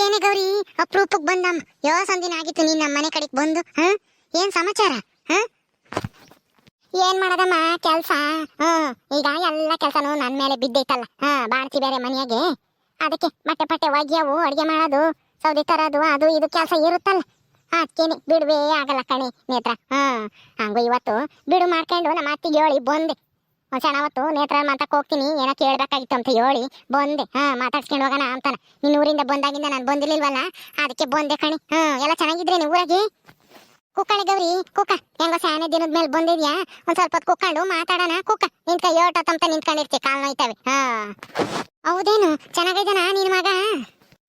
ಏನೇ ಗೌರಿ ಅಪ್ರೂಪಕ್ ಬಂದಮ್ಮ ಯೋ ಸಂದಿನ ಆಗಿತ್ತು, ನೀನ್ ನಮ್ಮ ಮನೆ ಕಡೆಗೆ ಬಂದು, ಹ? ಏನ್ ಸಮಾಚಾರ, ಹ? ಏನ್ ಮಾಡದಮ್ಮ ಕೆಲ್ಸ? ಹ್ಮ್ ಈಗ ಎಲ್ಲ ಕೆಲ್ಸನೂ ನನ್ ಮೇಲೆ ಬಿದ್ದೈತಲ್ಲ, ಹಾ ಬಾಡ್ತಿ ಬೇರೆ ಮನೆಯಾಗೆ. ಅದಕ್ಕೆ ಬಟ್ಟೆ ಪಟ್ಟೆ ಒಗ್ಯವು, ಅಡಿಗೆ ಮಾಡೋದು, ಸೌದಿ ತರೋದು, ಅದು ಇದು ಕೆಲಸ ಇರುತ್ತಲ್ಲ. ಅದಕ್ಕೇನೆ ಬಿಡುವೇ ಆಗಲ್ಲ ಕಣಿ ನೇತ್ರ, ಹಾ. ಹಂಗು ಇವತ್ತು ಬಿಡು ಮಾಡ್ಕೊಂಡು ನಮ್ಮ ಅತ್ತಿಗೆ ಹೇಳಿ ಬಂದೆ. ಒಂದ್ ಅವತ್ತು ನೇತ್ರ ಮಾತಾಕ್ ಹೋಗ್ತೀನಿ, ಏನೋ ಕೇಳಬೇಕಾಗಿತ್ತು ಅಂತ ಹೇಳಿ ಬಂದೆ. ಹಾ, ಮಾತಾಡ್ಸ್ಕೊಂಡು ಹೋಗೋಣ ಅಂತಾನ. ನಿನ್ನ ಊರಿಂದ ಬಂದಾಗಿಂದ ನಾನು ಬಂದಿರ್ಲಿಲ್ವಲ್ಲ? ಅದಕ್ಕೆ ಬಂದೆ ಕಣಿ. ಹಾ, ಎಲ್ಲ ಚೆನ್ನಾಗಿದ್ರೇನು ಊರಾಗಿ? ಕುಕ್ಕಳಿ ಗೌರಿ ಕುಕ್ಕ ಹೆಂಗೋ ಸ್ಯಾನೆ ದಿನದ ಮೇಲೆ ಬಂದಿದ್ಯಾ? ಒಂದ್ ಸ್ವಲ್ಪ ಹೊತ್ತು ಕುಕ್ಕೊಂಡು ಮಾತಾಡೋಣ ಕುಕ್ಕ ನಿಂತ್ಕ ಯೋಟತ್ತಂತ ನಿಂತ್ಕೊಂಡಿರ್ತಿ ಕಾಲ್ ನೋಯ್ತವೆ. ಹಾ. ಹೌದೇನು? ಚೆನ್ನಾಗಿದ್ದಾನ ನಿನ್ ಮಗ?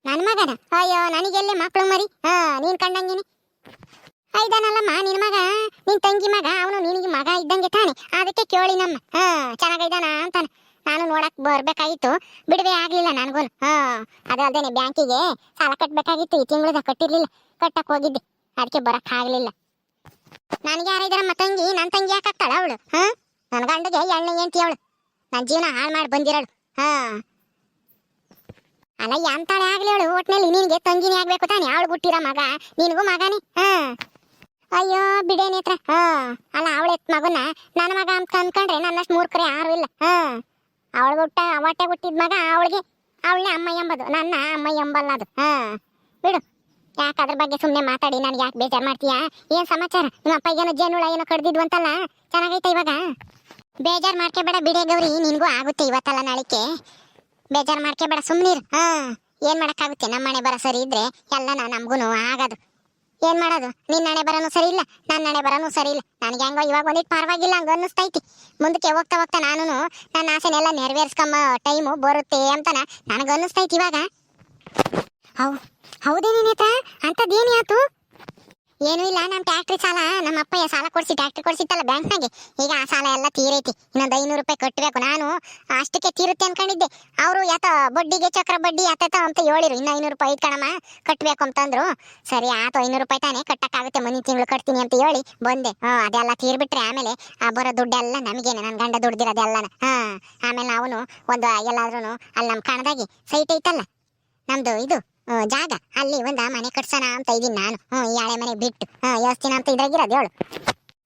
ನನ್ನ ಮಗನ? ಅಯ್ಯೋ, ನನಗೆಲ್ಲಿ ಮಕ್ಕಳು ಮರಿ. ಹಾ, ನೀನ್ ಕಂಡಂಗಿನಿ. ಐದಾನಲ್ಲಮ್ಮ ನಿನ್ ಮಗ, ನಿನ್ ತಂಗಿ ಮಗ, ಅವನು ನಿನಗೆ ಮಗ ಇದ್ದಂಗೆ ತಾನೆ. ಅದಕ್ಕೆ ಕೇಳಿ ನಮ್ಮ. ಹಾ ಚೆನ್ನಾಗಿದ್ದಾನ ಅಂತಾನೆ. ನಾನು ನೋಡಕ್ ಬರ್ಬೇಕಾಗಿತ್ತು. ಬಿಡುವೆ ಆಗ್ಲಿಲ್ಲ ನನಗೂ ಹಾ ಅದಲ್ದೇನೆ ಬ್ಯಾಂಕಿಗೆ ಸಾಲ ಕಟ್ಬೇಕಾಗಿತ್ತು. ಈ ತಿಂಗಳದ ಕಟ್ಟಿರ್ಲಿಲ್ಲ. ಕಟ್ಟಕ್ ಹೋಗಿದ್ದೆ. ಅದಕ್ಕೆ ಬರಕ್ ಆಗ್ಲಿಲ್ಲ. ನನಗೆ ಯಾರಿದಾರಮ್ಮ ತಂಗಿ? ನನ್ನ ತಂಗಿ ಯಾಕೆ ಆಗ್ತಾಳ ಅವಳು? ಹಾ ನನ್ನ ಗಂಡಗೆ ಎಣ್ಣೆ ಎಂಟಿ ಅವಳು. ನನ್ನ ಜೀವನ ಹಾಳು ಮಾಡಿ ಬಂದಿರಳು. ಹಾ. ಅಲ್ಲ ಎಂತಾಳೆ ಆಗ್ಲಿ ಅವಳು. ಒಟ್ನಲ್ಲಿ ನಿನ್ಗೆ ತಂಗಿನೇ ಆಗ್ಬೇಕು ತಾನೆ. ಅವಳು ಹುಟ್ಟಿರೋ ಮಗ. ನಿನಗೂ ಮಗನೇ. ಹಾ. ಅಯ್ಯೋ, ಬಿಡೆ ನೇತ್ರ. ಹಾ, ಅಲ್ಲ, ಅವಳ ಎತ್ ಮಗನ. ನನ್ನ ಮಗ ಅಂತ ಅನ್ಕೊಂಡ್ರೆ ನನ್ನಷ್ಟು ಮೂರ್ಖರೇ ಯಾರು ಇಲ್ಲ. ಹಾ, ಅವಳ ಹುಟ್ಟ, ಹೊಟ್ಟೆ ಹುಟ್ಟಿದ ಮಗ ಅವಳಿಗೆ ಅವಳೇ ಅಮ್ಮ ಎಂಬದು. ನನ್ನ ಅಮ್ಮ ಎಂಬಲ್ಲ ಅದು ಹಾ, ಬಿಡು. ಯಾಕೆ ಅದ್ರ ಬಗ್ಗೆ ಸುಮ್ಮನೆ ಮಾತಾಡಿ, ನನಗೆ ಯಾಕೆ ಬೇಜಾರು ಮಾಡ್ತೀಯಾ? ಏನ್ ಸಮಾಚಾರ? ನಿಮ್ಮ ಅಪ್ಪ ಏನೋ ಜೇನುಳ ಏನೋ ಕಡ್ದಿದ್ವು ಅಂತಲ್ಲ ಚೆನ್ನಾಗೈತೆ ಇವಾಗ? ಬೇಜಾರು ಮಾಡ್ಕೋಬೇಡ ಬಿಡೆ ಗೌರಿ, ನಿನಗೂ ಆಗುತ್ತೆ ಇವತ್ತಲ್ಲ ನಾಳಿಕೆ. ಬೇಜಾರು ಮಾಡ್ಕೋಬೇಡ ಸುಮ್ಮನಿರು ಹಾ, ಏನ್ ಮಾಡೋಕ್ಕಾಗುತ್ತೆ? ನಮ್ಮ ಮನೆ ಬರ ಸರಿ ಇದ್ರೆ ಎಲ್ಲ ನಮಗೂ ಆಗದು. ಏನ್ ಮಾಡೋದು? ನಿನ್ನ ಹಣೆ ಬರನು ಸರಿ ಇಲ್ಲ ನನ್ನ ಹಣೆ ಬರನು ಸರಿ ಇಲ್ಲ. ನನಗೆ ಹೆಂಗೋ ಇವಾಗ ಒಂದಿಟ್ ಪರವಾಗಿಲ್ಲ, ಹಂಗ ಅನ್ನಿಸ್ತೈತಿ. ಮುಂದಕ್ಕೆ ಹೋಗ್ತಾ ಹೋಗ್ತಾ ನಾನು ನನ್ನ ಆಸೆನೆಲ್ಲ ನೆರವೇರ್ಸ್ಕೊಂಬ ಟೈಮು ಬರುತ್ತೆ ಅಂತನ ನನಗೆ ಅನ್ನಿಸ್ತೈತಿ ಇವಾಗ. ಹೌ ಹೌದೇನೇನೇತ ಅಂಥದ್ದೇನು ಆತು ಏನೂ ಇಲ್ಲ ನಮ್ಮ ಟ್ಯಾಕ್ಟ್ರಿ ಸಾಲ ನಮ್ಮ ಅಪ್ಪಯ್ಯ ಸಾಲ ಕೊಡಿಸಿ ಟ್ಯಾಕ್ಟ್ರಿ ಕೊಡಿಸಿತ್ತಲ್ಲ ಬ್ಯಾಂಕ್ನಾಗೆ ಈಗ ಆ ಸಾಲ ಎಲ್ಲ ತೀರೈತಿ. ಇನ್ನೊಂದು ಐನೂರು ರೂಪಾಯಿ ಕಟ್ಟಬೇಕು ನಾನು ಅಷ್ಟಕ್ಕೆ ತೀರುತ್ತೆ ಅನ್ಕೊಂಡಿದ್ದೆ. ಅವರು ಯಾತ ಬಡ್ಡಿಗೆ ಚಕ್ರ ಬಡ್ಡಿ ಯಾತ ಅಂತ ಹೇಳಿರು. ಇನ್ನು ಐನೂರು ರೂಪಾಯಿ ಕಣಮ್ಮ ಕಟ್ಟಬೇಕು ಅಂತಂದ್ರು ಸರಿ, ಆತು ಐನೂರು ರೂಪಾಯಿ ತಾನೇ ಕಟ್ಟಕ್ಕಾಗುತ್ತೆ. ಮುಂದಿನ ತಿಂಗಳು ಕಟ್ತೀನಿ ಅಂತ ಹೇಳಿ ಬಂದೆ. ಹ್ಞೂ ಅದೆಲ್ಲ ತೀರ್ಬಿಟ್ರೆ ಆಮೇಲೆ ಆ ಬರೋ ದುಡ್ಡೆಲ್ಲ ನಮಗೇನೆ. ನನ್ನ ಗಂಡ ದುಡ್ದಿರೋದೆಲ್ಲನ ಹಾಂ, ಆಮೇಲೆ ಅವನು ಒಂದು ಎಲ್ಲಾದ್ರೂ ಅಲ್ಲಿ ನಮ್ಮ ಕಣದಾಗಿ ಸೈಟ್ ಐತಲ್ಲ. ನಮ್ದು ಇದು. ಜಾಗ. ಅಲ್ಲಿ ಒಂದ ಮನೆ ಕಟ್ಸೋಣ ಅಂತ ಇದೀನಿ ನಾನು. ಹ್ಞೂ ಈ ಹಳೆ ಮನೆ ಬಿಟ್ಟು. ಹಾಂ ಅಂತ ಇದ್ರಾಗಿರೋದು ಹೇಳು.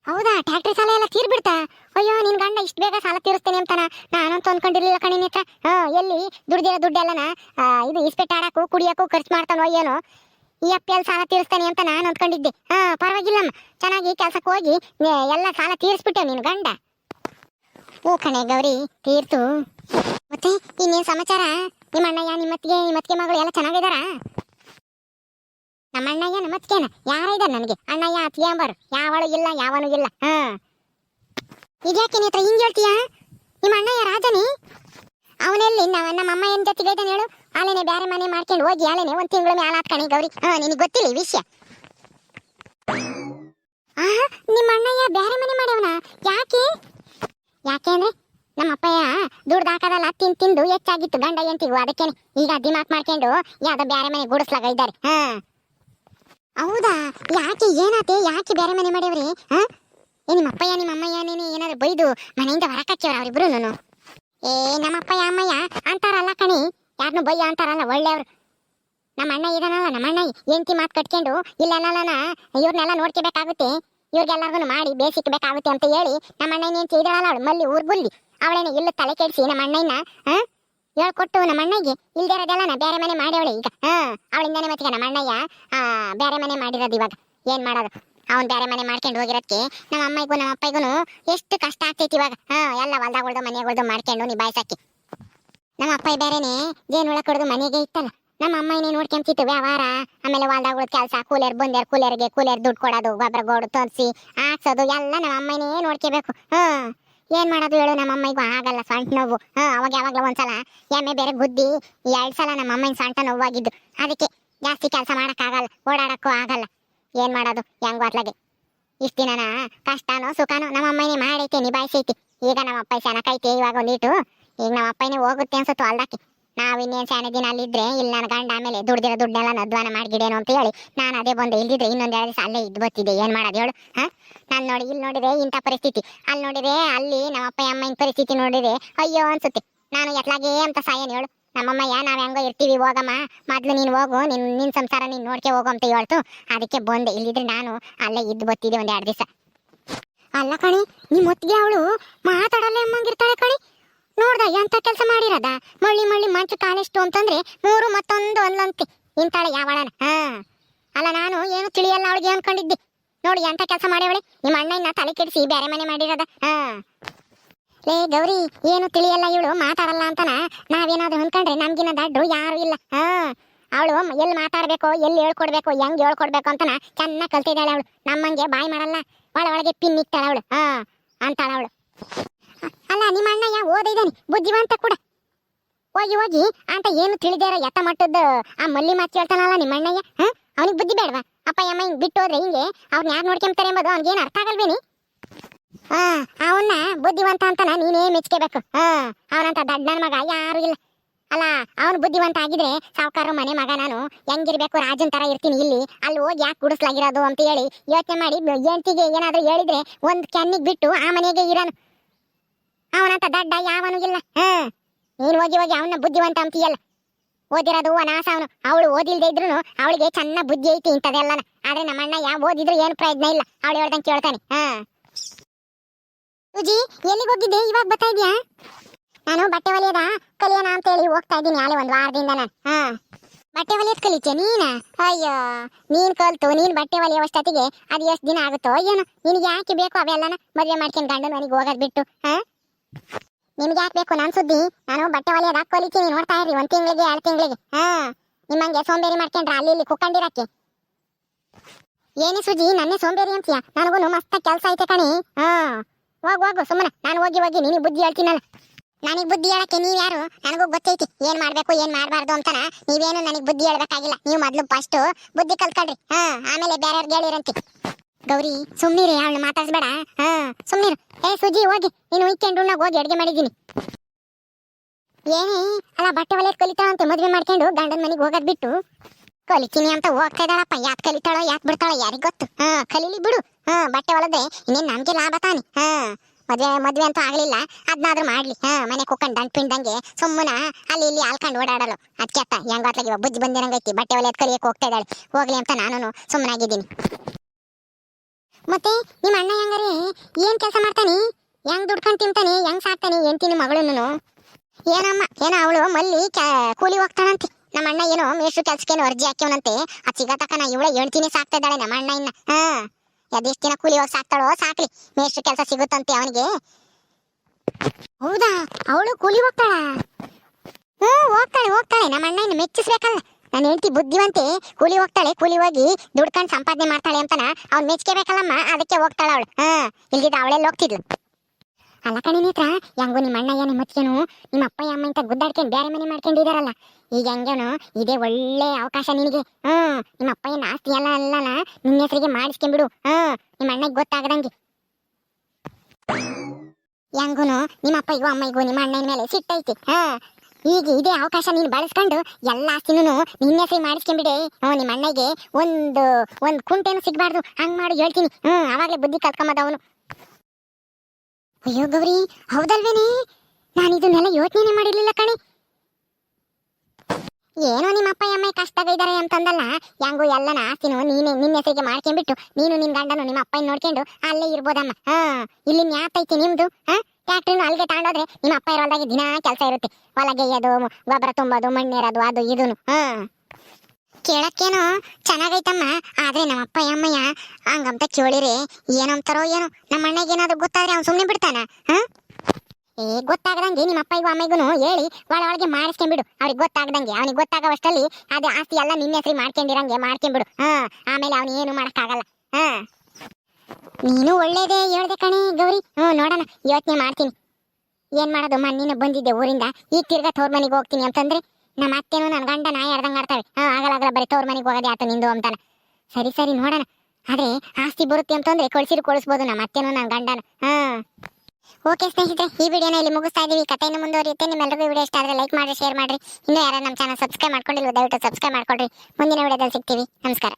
ಹೌದಾ ಟ್ಯಾಕ್ಟ್ರಿ ಸಾಲ ಎಲ್ಲ ತೀರ್ಬಿಡ್ತಾ? ಅಯ್ಯೋ, ನಿನ್ ಗಂಡ ಇಷ್ಟು ಬೇಗ ಸಾಲ ತೀರಿಸ್ತೇನೆ ಅಂತಾನ. ನಾನಂತೂ ಅನ್ಕೊಂಡಿರ್ಲಿಲ್ಲ ಕಣಿ ನೇತ್ರ ಹಾ ಎಲ್ಲಿ? ದುಡ್ದಿರೋ ದುಡ್ಡೆಲ್ಲನ? ಇದು ಇಸ್ಪೆಟ್ ಆಡಕ್ಕೂ ಕುಡಿಯಕ್ಕೂ ಖರ್ಚು ಮಾಡ್ತಾನೋ ಏನೋ ಈ ಅಪ್ಪಿಯಲ್ಲಿ ಸಾಲ ತೀರಿಸ್ತಾನೆ ಅಂತ ನಾನು ಅಂದ್ಕೊಂಡಿದ್ದೆ ಹಾ ಪರವಾಗಿಲ್ಲಮ್ಮ. ಚೆನ್ನಾಗಿ ಕೆಲ್ಸಕ್ಕೆ ಹೋಗಿ ಎಲ್ಲ ಸಾಲ ತೀರಿಸ್ಬಿಟ್ಟೆ ನಿನ್ ಗಂಡ. ಓ ಕಣೆ ಗೌರಿ, ತೀರ್ತು. ಮತ್ತೆ ಇನ್ನೇನ್ ಸಮಾಚಾರ? ನಿಮ್ಮ ಅಣ್ಣಯ್ಯ ನಿಮ್ಮತ್ತಿಗೆ ನಿಮ್ಮತ್ತಿಗೆ ಮಗಳು ಎಲ್ಲ ಚೆನ್ನಾಗಿದಾರ? ನಮ್ಮ ಅಣ್ಣಯ್ಯ, ನಮ್ಮ ಯಾರು ಇದ್ದಾರೆ ನನಗೆ? ಅಣ್ಣಯ್ಯ, ಅತ್ತಿಗೆ ಅಂಬರು, ಯಾವಳು ಇಲ್ಲ, ಯಾವನು ಇಲ್ಲ. ಹಾ. ಇದ್ಯಾಕೆ ನೀ ಹತ್ರ ಹಿಂಗ್ ಹೇಳ್ತೀಯ? ನಿಮ್ಮ ಅಣ್ಣಯ್ಯ ರಾಜನಿ? ಅವನೆಲ್ಲಿ ನಮ್ಮ ಅಮ್ಮ ಏನ್ ಜೊತೆಗೆ ಇದ್ದಾನೆ ಹೇಳು. ಆಲೇನೆ ಬೇರೆ ಮನೆ ಮಾಡ್ಕೊಂಡು ಹೋಗಿ ಆಲೇನೆ ಒಂದ್ ತಿಂಗಳು ಮೇಲೆ ಹಾಕ್ತಾನೆ ಗೌರಿ. ಹಾ, ನಿನಗೆ ಗೊತ್ತಿಲ್ಲ ವಿಷಯ? ಆ ನಿಮ್ಮ ಅಣ್ಣಯ್ಯ ಬೇರೆ ಮನೆ ಮಾಡ್ಯವನ? ಯಾಕೆ? ಯಾಕೆ ಅಂದ್ರೆ ನಮ್ಮ ಅಪ್ಪಯ್ಯ ದುಡ್ದು ಹಾಕದಲ್ಲ ತಿನ್ ತಿಂದು ಹೆಚ್ಚಾಗಿತ್ತು ಗಂಡ ಎಂತಿಗೂ ಅದಕ್ಕೇನೆ. ಈಗ ದಿಮಾಕ್ ಮಾಡ್ಕೊಂಡು ಯಾವ್ದೋ ಬೇರೆ ಮನೆ ಗುಡಿಸ್ಲಾಗ ಇದ್ದಾರೆ. ಹೌದಾ? ಯಾಕೆ ಏನಾತೆ? ಯಾಕೆ ಬೇರೆ ಮನೆ ಮಾಡ್ಯವ್ರಿ? ಹಾ? ನಿಮ್ಮ ಅಪ್ಪಯ್ಯ, ನಿಮ್ಮ ಅಮ್ಮಯ್ಯ, ನೀನು ಏನಾದ್ರು ಬೈದು ಮನೆಯಿಂದ ಹೊರಕಚ್ಚವ್ರ ಅವ್ರಿಬ್ರು ಏ, ನಮ್ಮ ಅಪ್ಪಯ್ಯ, ಅಮ್ಮಯ್ಯ ಅಂತಾರಲ್ಲ ಕಣಿ. ಯಾರನ್ನು ಬಯ್ಯ ಅಂತಾರಲ್ಲ ಒಳ್ಳೆಯವ್ರು. ನಮ್ಮ ಅಣ್ಣ ಇದಾನಲ್ಲ, ನಮ್ಮ ಅಣ್ಣ ಎಂತಿ ಮಾತು ಕಟ್ಕೊಂಡು ಇಲ್ಲೆಲ್ಲ ಇವ್ರನ್ನೆಲ್ಲ ನೋಡ್ಕೋಬೇಕಾಗುತ್ತೆ. ಇವ್ರಿಗೆಲ್ಲರಿಗೂ ಮಾಡಿ ಬೇಸಿಕ್ಬೇಕಾಗುತ್ತೆ ಅಂತ ಹೇಳಿ ನಮ್ಮ ಅಣ್ಣ ಏನು ಇದ್ದಾಳಲ್ಲ ಅವಳು, ಮಲ್ಲಿ ಊರ್ ಬುಲ್ಲಿ ಅವಳೇನೆ ಇಲ್ಲ ತಲೆ ಕೆಡಿಸಿ ನಮ್ಮ ಅಣ್ಣ ಹೇಳ್ಕೊಟ್ಟು ನಮ್ಮ ಅಣ್ಣಗೆ ಇಲ್ದಿರೋದೆಲ್ಲ ನಾ ಬೇರೆ ಮನೆ ಮಾಡ್ಯವಳೆ ಈಗ. ಹಾ ಅವಳಿಂದಾನೆ ಮತ್ತೆ ನಮ್ಮ ಅಣ್ಣಯ್ಯ ಬೇರೆ ಮನೆ ಮಾಡಿರೋದು ಇವಾಗ. ಏನ್ ಮಾಡೋದು? ಅವ್ನು ಬೇರೆ ಮನೆ ಮಾಡ್ಕೊಂಡು ಹೋಗಿರೋದಕ್ಕೆ ನಮ್ಮ ಅಮ್ಮಗೂ ನಮ್ಮ ಅಪ್ಪಗೂ ಎಷ್ಟು ಕಷ್ಟ ಆಗ್ತೈತಿ ಇವಾಗ. ಹಾ ಎಲ್ಲ ಮನೆ ಗೊಳ್ದ ಮಾಡ್ಕೊಂಡು ನಿಭಾಯಿಸಕ್ಕೆ ನಮ್ಮ ಅಪ್ಪ ಬೇರೆನೆ ಜೇನುಳ ಕಡ್ದು ಮನೆಗೆ ಇತ್ತಲ್ಲ. ನಮ್ಮ ಅಮ್ಮ ಏನೇ ನೋಡ್ಕೊಂತಿತ್ತು ವ್ಯವಹಾರ. ಆಮೇಲೆ ಹೊಲ್ದಾಗಳ ಕೆಲಸ, ಕೂಲರ್ ಬಂದ್ಯಾರ ಕೂಲರ್ಗೆ ಕೂಲರ್ ದುಡ್ಡು ಕೊಡೋದು ಗೊಬ್ಬರ ಗೋಡು ತೋರಿಸಿ, ಹಾಕ್ಸೋದು, ಎಲ್ಲ ನಮ್ಮ ಅಮ್ಮನೇ ನೋಡ್ಕೋಬೇಕು. ಹಾ ಏನ್ ಮಾಡೋದು ಹೇಳು ನಮ್ಮ ಅಮ್ಮಗೂ ಆಗಲ್ಲ ಸೊಂಟ ನೋವು. ಅವಾಗ ಯಾವಾಗ್ಲೂ ಒಂದ್ಸಲ ಎಮ್ಮೆ ಬೇರೆ ಗುದ್ದಿ ಎರಡ್ ಸಲ ನಮ್ಮ ಅಮ್ಮನ ಸೊಂಟ ನೋವಾಗಿದ್ದು. ಅದಕ್ಕೆ ಜಾಸ್ತಿ ಕೆಲಸ ಮಾಡಕ್ಕಾಗಲ್ಲ, ಓಡಾಡಕ್ಕೂ ಆಗಲ್ಲ. ಏನ್ ಮಾಡೋದು? ಹೆಂಗ್ ಅತ್ಲಾಗೆ ಇಷ್ಟ ದಿನನ? ಕಷ್ಟನೋ ಸುಖನೋ? ನಮ್ಮ ಅಮ್ಮನೇ ಮಾಡೈತಿ, ನಿಭಾಯಿಸೈತಿ. ಈಗ ನಮ್ಮ ಅಪ್ಪ ಸನಕೈತಿ ಇವಾಗ ಒಂದಿಟ್ಟು ಈಗ ನಮ್ಮ ಅಪ್ಪನೇ ಹೋಗುತ್ತೆ ಅನ್ಸುತ್ತು ಅಲ್ದಾಕಿ ನಾವ್ ಇನ್ನೇನ್ ಸಣ್ಣ ದಿನ ಅಲ್ಲಿದ್ರೆ ಇಲ್ಲಿ ನನ್ನ ಗಂಡ ಆಮೇಲೆ ದುಡ್ದಿರೋ ದುಡ್ಡೆಲ್ಲ ನದ್ವಾನ ಮಾಡ್ಗಿಡೇನು ಅಂತ ಹೇಳಿ ನಾನು ಅದೇ ಬಂದೆ ಇಲ್ದಿದ್ರೆ ಇನ್ನೊಂದು ಎರಡು ದಿವಸ ಅಲ್ಲೇ ಇದ್ದು ಬತ್ತಿದ್ದೆ ಏನು ಮಾಡೋದು ಹೇಳು? ಹಾ? ನಾನು ನೋಡಿ ಇಲ್ಲಿ ನೋಡಿದ್ರೆ ಇಂಥ ಪರಿಸ್ಥಿತಿ. ಅಲ್ಲಿ ನೋಡಿದ್ರೆ ಅಲ್ಲಿ ನಮ್ಮ ಅಪ್ಪ ಅಮ್ಮನ ಪರಿಸ್ಥಿತಿ ನೋಡಿದ್ರೆ ಅಯ್ಯೋ ಅನ್ಸುತ್ತೆ. ನಾನು ಎಟ್ಲಾಗೆ ಅಂತ ಸಾಯನ್ ಹೇಳು. ನಮ್ಮಮ್ಮಯ್ಯ, ನಾವು ಹೆಂಗೋ ಇರ್ತೀವಿ, ಹೋಗಮ್ಮ. ಮೊದ್ಲು ನೀನು ಹೋಗು, ನಿನ್ ನಿನ್ ಸಂಸಾರ ನೀನ್ ನೋಡ್ಕೆ ಹೋಗು ಅಂತ ಹೇಳ್ತು. ಅದಕ್ಕೆ ಬಂದೆ. ಇಲ್ಲಿದ್ರೆ ನಾನು ಅಲ್ಲೇ ಇದ್ದು ಬತ್ತಿದ್ದೆ ಒಂದ್ ಎರಡು ದಿವಸ. ಅಲ್ಲ ಕಣಿ, ನಿಮ್ ಹೊತ್ತಿಗೆ ಅವಳು ಮಾತಾಡಲ್ಲೇ ಅಮ್ಮಂಗಿರ್ತಾಳೆ ಕಣಿ. ನೋಡ್ದ ಎಂತ ಕೆಲಸ ಮಾಡಿರದ? ಮಳ್ಳಿ ಮಳ್ಳಿ ಮಂಚು ಕಾಲೆಷ್ಟು ಅಂತಂದ್ರೆ ಮೂರು ಮತ್ತೊಂದು ಅಲ್ಲಂತೆ. ಇಂತಾಳೆ ಯಾವಳನ? ಹಾ. ಅಲ್ಲ ನಾನು ಏನು ತಿಳಿಯಲ್ಲ ಅವಳಿಗೆ ಅನ್ಕೊಂಡಿದ್ದೆ. ನೋಡಿ ಎಂತ ಕೆಲಸ ಮಾಡ್ಯವಳೆ? ನಿಮ್ಮ ಅಣ್ಣ ಇನ್ನ ತಲೆ ಕೆಡಿಸಿ ಬೇರೆ ಮನೆ ಮಾಡಿರದ. ಹಾ. ಲೇ ಗೌರಿ, ಏನು ತಿಳಿಯಲ್ಲ ಇವಳು? ಮಾತಾಡಲ್ಲ ಅಂತನ? ನಾವೇನಾದ್ರು ಅನ್ಕೊಂಡ್ರೆ ನಮ್ಗಿನ ದಡ್ರು ಯಾರು ಇಲ್ಲ. ಹಾ. ಅವಳು ಎಲ್ಲಿ ಮಾತಾಡ್ಬೇಕು, ಎಲ್ಲಿ ಹೇಳ್ಕೊಡ್ಬೇಕು, ಹೆಂಗ್ ಹೇಳ್ಕೊಡ್ಬೇಕು ಅಂತನ ಚೆನ್ನಾಗಿ ಕಲ್ತಿದ್ದಾಳೆ ಅವಳು. ನಮ್ಮಂಗೆ ಬಾಯಿ ಮಾಡಲ್ಲ. ಒಳ ಒಳಗೆ ಪಿನ್ ಇಕ್ತಾಳ ಅವಳು. ಹಾ. ಅಂತಾಳ ಅವಳು. ಅಲ್ಲ, ನಿಮ್ಮ ಅಣ್ಣಯ್ಯ ಓದಿದ್ದಾನೆ ಬುದ್ಧಿವಂತ ಕೂಡ. ಹೋಗಿ ಹೋಗಿ. ಅಂತ ಏನು ತಿಳಿದಾರ ಎತ್ತ ಮಟ್ಟದ ಆ ಮಲ್ಲಿ ಮಾತು ಹೇಳ್ತಾನಲ್ಲ ನಿಮ್ಮ ಅಣ್ಣಯ್ಯ? ಅವನಿಗೆ ಬುದ್ಧಿ ಬೇಡವಾ? ಅಪ್ಪ, ಅಮ್ಮ ಹಿಂಗೆ ಬಿಟ್ಟು ಹೋದ್ರೆ ಹಿಂಗೆ? ಅವ್ನ ಯಾರು ನೋಡ್ಕೊಂತಾರೆ ಎಂಬುದು ಅವ್ನಿಗೇನು ಅರ್ಥ ಆಗಲ್ವೇನಿ? ಹಾ ಅವನ್ನ ಬುದ್ಧಿವಂತ ಅಂತನ ನೀನೇ ಮೆಚ್ಕೋಬೇಕು. ಹಾ, ಅವನಂತ ದಡ್ಡನ ಮಗ ಯಾರು ಇಲ್ಲ. ಅಲ್ಲ, ಅವನು ಬುದ್ಧಿವಂತ ಆಗಿದ್ರೆ ಸಾವುಕಾರ ಮನೆ ಮಗ ನಾನು ಹೆಂಗಿರ್ಬೇಕು, ರಾಜನ್ ತರ ಇರ್ತೀನಿ ಇಲ್ಲಿ. ಅಲ್ಲಿ ಹೋಗಿ ಯಾಕೆ ಗುಡಿಸ್ಲಾಗಿರೋದು ಅಂತ ಹೇಳಿ ಯೋಚನೆ ಮಾಡಿ, ಹೆಂಡತಿಗೆ ಏನಾದ್ರೂ ಹೇಳಿದ್ರೆ ಒಂದ್ ಕೆನ್ನಿಗೆ ಬಿಟ್ಟು ಆ ಮನೆಗೆ ಇರೋನು. ಅವನಂತ ದಡ್ಡ ಯಾವನು ಇಲ್ಲ. ಹಾ, ನೀನ್ ಹೋಗಿ ಹೋಗಿ ಅವನ ಬುದ್ಧಿವಂತ ಅಂತೀಯಲ್ಲ. ಓದಿರೋದು ಅನಾಸ ಅವನು ಅವಳು ಓದಿಲ್ದೇ ಇದ್ರು ಅವಳಿಗೆ ಚೆನ್ನ ಬುದ್ಧಿ ಐತಿ ಇಂಥದೆಲ್ಲನ ಆದ್ರೆ ನಮ್ಮಣ್ಣ ಯಾವ ಓದಿದ್ರು ಏನು ಪ್ರಯತ್ನ ಇಲ್ಲ. ಅವಳು ಹೇಳ್ದಂಗೆ ಕೇಳ್ತಾನೆ. ಹಾ. ಸುಜಿ, ಎಲ್ಲಿಗೆ ಹೋಗಿದ್ದೆ? ಇವಾಗ ಬರ್ತಾ ಇದೀಯಾ? ನಾನು ಬಟ್ಟೆ ಹೊಲಿಯೋದ ಕಲಿಯೋಣ ಅಂತ ಹೇಳಿ ಹೋಗ್ತಾ ಇದ್ದೀನಿ ಆಲೆ ಒಂದು ವಾರದಿಂದ ನಾನು. ಹಾ. ಬಟ್ಟೆ ಹೊಲಿಯೋದ್ ಕಲಿತೆ ನೀನ? ಅಯ್ಯೋ, ನೀನ್ ಕಲ್ತು, ನೀನ್ ಬಟ್ಟೆ ಹೊಲಿಯೋವಷ್ಟೊತ್ತಿಗೆ ಅದು ಎಷ್ಟು ದಿನ ಆಗುತ್ತೋ ಏನು. ನಿನಗೆ ಯಾಕೆ ಬೇಕು ಅವೆಲ್ಲನ ಮದುವೆ ಮಾಡ್ಕೊಂಡು ಗಂಡನ ಮನೆಗೆ ಹೋಗೋದು ಬಿಟ್ಟು. ಹಾ? ನಿಮ್ಗೆ ಯಾಕೆ ಬೇಕು? ನಾನು ಸುದ್ದಿ. ನಾನು ಬಟ್ಟೆ ಹೊಲಿಯೋದ ಹಾಕೊಲಿತೀನಿ ನೋಡ್ತಾ ಇರಿ ಒಂದ್ ತಿಂಗಳಿಗೆ, ಎರಡು ತಿಂಗಳಿಗೆ. ಹಾ, ನಿಮ್ಮಂಗೆ ಸೋಂಬೇರಿ ಮಾಡ್ಕೊಂಡ್ರ? ಅಲ್ಲಿ ಇಲ್ಲಿ ಕುಕ್ಕಂಡಿರಕ್ಕೆ. ಏನೇ ಸುಜಿ ನನ್ನೇ ಸೋಂಬೇರಿ ಅಂತೀಯ? ನನಗೂ ಮಸ್ತ ಕೆಲಸ ಐತೆ ಕಣಿ. ಹಾ, ಹೋಗ್, ಹೋಗು, ಸುಮ್ಮನೆ. ನಾನು ಹೋಗಿ ಹೋಗಿ ನೀನು ಬುದ್ಧಿ ಹೇಳ್ತೀನಲ್ಲ. ನನಗೆ ಬುದ್ಧಿ ಹೇಳಕ್ಕೆ ನೀವು ಯಾರು? ನನಗೂ ಗೊತ್ತೈತಿ. ಏನು ಮಾಡಬೇಕು, ಏನು ಮಾಡಬಾರ್ದು ಅಂತನ. ನೀವೇನು ನನಗೆ ಬುದ್ಧಿ ಹೇಳಬೇಕಾಗಿಲ್ಲ. ನೀವು ಮೊದಲು ಫಸ್ಟ್ ಬುದ್ಧಿ ಕಲ್ತ್ಕೊಳ್ರಿ. ಹಾ, ಆಮೇಲೆ ಬೇರೆಯವ್ರಿಗೆ ಹೇಳಿರಂತೆ. ಗೌರಿ, ಸುಮ್ನಿರಿ ಅವಳನ್ನ ಮಾತಾಡ್ಸ್ಬೇಡ. ಹಾ, ಸುಮ್ನಿರು. ಏ, ಸುಜಿ, ಹೋಗಿ. ನೀನು ವೀಕೆಂಡ್ ಉಣ್ಣಾಗ ಹೋಗಿ ಅಡುಗೆ ಮಾಡಿದ್ದೀನಿ. ಏನೇ, ಅಲ್ಲ, ಬಟ್ಟೆ ಕಲಿತಾ ಅಂತ ಮದ್ವೆ ಮಾಡ್ಕೊಂಡು ಗಂಡನ ಮನೆಗೆ ಹೋಗೋದ್ ಬಿಟ್ಟು. ಕಲಿತೀನಿ ಅಂತ ಹೋಗ್ತಾ ಇದ್ದಾಳಪ್ಪ. ಯಾತ್ ಕಲಿತಾಳೋ ಯಾತ್ ಬಿಡ್ತಾಳೋ, ಯಾರಿಗ್ ಗೊತ್ತು? ಹಾ, ಕಲೀಲಿ ಬಿಡು. ಹಾ, ಬಟ್ಟೆ ಹೊಲದ್ರೆ ಇನ್ನೇನ್ ನಮ್ಗೆ ಲಾಭ ತಾನೆ. ಹಾ, ಮದ್ವೆ ಮದ್ವೆ ಅಂತೂ ಆಗ್ಲಿಲ್ಲ. ಅದ್ನಾದ್ರೂ ಮಾಡ್ಲಿ. ಹಾ, ಮನೆ ಕುಕ್ಕಂಡು ದಂಡ್ ಪಿಂಡ್ದಂಗೆ ಸುಮ್ಮನ ಅಲ್ಲಿ ಇಲ್ಲಿ ಆಲ್ಕೊಂಡು ಓಡಾಡಲು ಅದಕ್ಕೆ ಅತ್ತ ಹೆಂಗಾತ್ಲಾಗ ಬುದ್ಧಿ ಬಂದಿರಂಗೈತಿ. ಬಟ್ಟೆ ಹೊಲಿಯೋದ್ ಕಲಿಯಕ್ ಹೋಗ್ತಾ ಇದ್ದಾಳೆ. ಹೋಗ್ಲಿ ಅಂತ ನಾನು ಸುಮ್ಮನಾಗಿದ್ದೀನಿ. ಮತ್ತೆ ನಿಮ್ಮ ಅಣ್ಣ ಹೆಂಗಾರೆ? ಏನ್ ಕೆಲಸ ಮಾಡ್ತಾನೆ? ಹೆಂಗ್ ದುಡ್ಕೊಂಡ್ ತಿಂತಾನೆ? ಹೆಂಗ್ ಸಾಕ್ತಾನೆ ಎಂತಿನ ಮಗಳನ್ನು ಏನಮ್ಮ, ಏನೋ ಅವಳು ಮಲ್ಲಿ ಕೂಲಿ ಹೋಗ್ತಾನಂತೆ ನಮ್ಮ ಅಣ್ಣ ಏನೋ ಮೇಷ್ಟ್ರು ಕೆಲ್ಸಕ್ಕೇನೋ ಅರ್ಜಿ ಹಾಕ್ಯವನಂತೆ. ಅದ್ ಸಿಗತಕ್ಕ ನಾ ಇವಳ ಹೇಳ್ತೀನಿ ಸಾಕ್ತಾ ಇದ್ದಾಳೆ ನಮ್ಮ ಅಣ್ಣ ಇನ್ನ. ಹಾ ಅದೆಷ್ಟ್ ದಿನ ಕೂಲಿ ಹೋಗಿ ಸಾಕ್ತಾಳೋ ಸಾಕ್ಲಿ. ಮೇಷ್ಟ್ರು ಕೆಲಸ ಸಿಗುತ್ತಂತೆ ಅವನಿಗೆ. ಹೌದಾ? ಅವಳು ಕೂಲಿ ಹೋಗ್ತಾಳ? ಹ್ಮ್, ಹೋಗ್ತಾಳೆ ಹೋಗ್ತಾಳೆ. ನಮ್ಮ ಅಣ್ಣ ಇನ್ನು ಮೆಚ್ಚಿಸ್ಬೇಕಲ್ಲ. ನಾನು ಹೇಳ್ತಿ ಬುದ್ಧಿವಂತೆ ಕೂಲಿ ಹೋಗ್ತಾಳೆ, ಕೂಲಿ ಹೋಗಿ ದುಡ್ಕೊಂಡು ಸಂಪಾದನೆ ಮಾಡ್ತಾಳೆ ಅಂತನ ಅವ್ನ್ ಮೆಚ್ಕೋಬೇಕಲ್ಲಮ್ಮ ಅದಕ್ಕೆ ಹೋಗ್ತಾಳ ಅವಳು. ಹಾ ಇಲ್ದಿದ್ದ ಅವಳೆಲ್ಲ ಹೋಗ್ತಿದ್ಲು. ಅಲ್ಲ ಕಣಿ ನೇತ್ರ ಹೆಂಗು ನಿಮ್ಮ ಅಣ್ಣ ನಿಮ್ಮ ನಿಮ್ಮ ಅಪ್ಪ ಅಮ್ಮ ಅಂತ ಗುದ್ದಾಡ್ಕೊಂಡು ಬೇರೆ ಮನೆ ಮಾಡ್ಕೊಂಡಿದಾರಲ್ಲ, ಈಗ ಹೆಂಗೇನು ಇದೇ ಒಳ್ಳೆ ಅವಕಾಶ ನಿನಗೆ. ಹ್ಮ್, ನಿಮ್ಮ ಅಪ್ಪ ಏನು ಆಸ್ತಿ ಎಲ್ಲ ಅಲ್ಲಲ್ಲ ನಿನ್ನ ಹೆಸರಿಗೆ ಮಾಡಿಸ್ಕೊಂಡ್ಬಿಡು. ಹ್ಮ್, ನಿಮ್ಮ ಅಣ್ಣಗೆ ಗೊತ್ತಾಗದಂಗೆ. ಹೆಂಗುನು, ನಿಮ್ಮ ಅಪ್ಪಗೂ ಅಮ್ಮಗೂ ನಿಮ್ಮ ಅಣ್ಣನ ಮೇಲೆ ಸಿಟ್ಟೈತಿ. ಹಾ ಈಗ ಇದೇ ಅವಕಾಶ ನೀನು ಬಳಸ್ಕೊಂಡು ಎಲ್ಲ ಆಸ್ತಿನೂ ನಿನ್ನ ಸೈ ಮಾಡಿಸ್ಕೊಂಬಿಡಿ. ಹ್ಞೂ, ನಿಮ್ಮ ಅಣ್ಣಗೆ ಒಂದು ಒಂದು ಕುಂಟೆನ ಸಿಗಬಾರ್ದು. ಹಂಗೆ ಮಾಡಿ, ಹೇಳ್ತೀನಿ. ಹ್ಞೂ ಅವಾಗಲೇ ಬುದ್ಧಿ ಕಲ್ತ್ಕೊಂಬದ ಅವನು. ಅಯ್ಯೋ ಗೌರಿ, ಹೌದಲ್ವೇನೆ? ನಾನು ಇದನ್ನೆಲ್ಲ ಯೋಚನೆ ಮಾಡಿರಲಿಲ್ಲ ಕಣಿ. ಏನೋ ನಿಮ್ಮ ಅಪ್ಪ ಅಮ್ಮ ಕಷ್ಟ ಇದ್ದಾರೆ ಅಂತಂದಲ್ಲ, ಹೆಂಗು ಎಲ್ಲನ ಆಸ್ತಿನೂ ನೀನೆ ನಿನ್ನ ಹೆಸರಿಗೆ ಮಾಡ್ಕೊಂಡ್ಬಿಟ್ಟು ನೀನು ನಿನ್ನ ಗಂಡನು ನಿಮ್ಮ ಅಪ್ಪನ ನೋಡ್ಕೊಂಡು ಅಲ್ಲೇ ಇರ್ಬೋದಮ್ಮ. ಹಾಂ ಇಲ್ಲಿ ನ್ಯಾತೈತಿ ನಿಮ್ಮದು ಹಾ ಟ್ಯಾಕ್ಟ್ರಿನ ಅಲ್ಲಿಗೆ ತಗೊಂಡೋದ್ರೆ ನಿಮ್ಮ ಅಪ್ಪ ಇರೋದಾಗ ದಿನ ಕೆಲಸ ಇರುತ್ತೆ. ಹೊಲ ಗೆಯ್ಯೋದು ಗೊಬ್ಬರ ತುಂಬೋದು, ಮಣ್ಣೇರೋದು, ಅದು ಇದೂನು. ಹಾ. ಕೇಳಕ್ಕೇನೋ ಚೆನ್ನಾಗೈತಮ್ಮ. ಆದ್ರೆ ನಮ್ಮ ಅಪ್ಪ ಅಮ್ಮಯ್ಯ ಹಂಗಂತ ಕೇಳಿರಿ ಏನಂತಾರೋ ಏನೋ. ನಮ್ಮ ಅಣ್ಣಗೆ ಏನಾದ್ರು ಗೊತ್ತಾದ್ರೆ ಅವ್ನು ಸುಮ್ಮನೆ ಬಿಡ್ತಾನ. ಏ, ಗೊತ್ತಾಗದಂಗೆ ನಿಮ್ಮ ಅಪ್ಪಗೂ ಅಮ್ಮಗೂ ಹೇಳಿ ಒಳ ಒಳಗೆ ಮಾಡಿಸ್ಕೊಂಡ್ಬಿಡು ಅವ್ರಿಗೆ ಗೊತ್ತಾಗದಂಗೆ. ಅವ್ನಿಗೆ ಗೊತ್ತಾಗವಷ್ಟಲ್ಲಿ ಅದೇ ಆಸ್ತಿ ಎಲ್ಲ ನಿನ್ನೆ ಹೆಸರಿ ಮಾಡ್ಕೊಂಡಿರಂಗೆ ಮಾಡ್ಕೊಂಡ್ಬಿಡು ಹಾ. ಆಮೇಲೆ ಅವನು ಏನು ಮಾಡಕ್ಕಾಗಲ್ಲ. ಹಾ. ನೀನು ಒಳ್ಳೇದೇ ಹೇಳ್ದೆ ಕಣೆ, ಗೌರಿ. ಹ್ಞೂ, ನೋಡೋಣ, ಯೋಚನೆ ಮಾಡ್ತೀನಿ. ಏನು ಮಾಡೋದು ಮಣ್ಣಿನ ಬಂದಿದ್ದೆ ಊರಿಂದ. ಈ ತಿರ್ಗಾ ತೋರ್ ಮನೆಗೆ ಹೋಗ್ತೀನಿ ಅಂತಂದ್ರೆ ನಮ್ಮ ಅತ್ತೆನೂ ನನ್ನ ಗಂಡ, ನಾಯಿ ಆಡ್ದಂಗೆ ಆಡ್ತಾವೆ ಹಾಂ, ಆಗಲ್ಲ ಆಗಲ್ಲ, ಬರೀ ತೋರ್ ಮನೆಗೆ ಹೋಗೋದೇ ಆತ ನಿಂದು ಅಂತಾನೆ. ಸರಿ ಸರಿ, ನೋಡೋಣ. ಆದ್ರೆ ಆಸ್ತಿ ಬರುತ್ತೆ ಅಂತಂದ್ರೆ ಕಳ್ಸಿರು ಕೊಳ್ಸಬಹುದು ನಮ್ಮ ಅತ್ತೆನೂ ನನ್ನ ಗಂಡನ. ಹಾ. ಓಕೆ ಸ್ನೇಹಿತರೆ, ಈ ವಿಡಿಯೋನ ಇಲ್ಲಿ ಮುಗಿಸ್ತಾ ಇದ್ದೀವಿ ಕಥೆಯನ್ನು ಮುಂದುವರಿಯುತ್ತೆ. ನಿಮ್ಮೆಲ್ಲರಿಗೂ ವಿಡಿಯೋ ಇಷ್ಟ ಆದರೆ ಲೈಕ್ ಮಾಡಿ ಶೇರ್ ಮಾಡ್ರಿ. ಇನ್ನೂ ಯಾರು ನಮ್ಮ ಚಾನಲ್ ಸಬ್ಸ್ಕ್ರೈಬ್ ಮಾಡ್ಕೊಂಡಿಲ್ಲ, ದಯವಿಟ್ಟು ಸಬ್ಸ್ಕ್ರೈಬ್ ಮಾಡ್ಕೊಳ್ರಿ. ಮುಂದಿನ ವಿಡಿಯೋದಲ್ಲಿ ಸಿಗ್ತೀವಿ. ನಮಸ್ಕಾರ.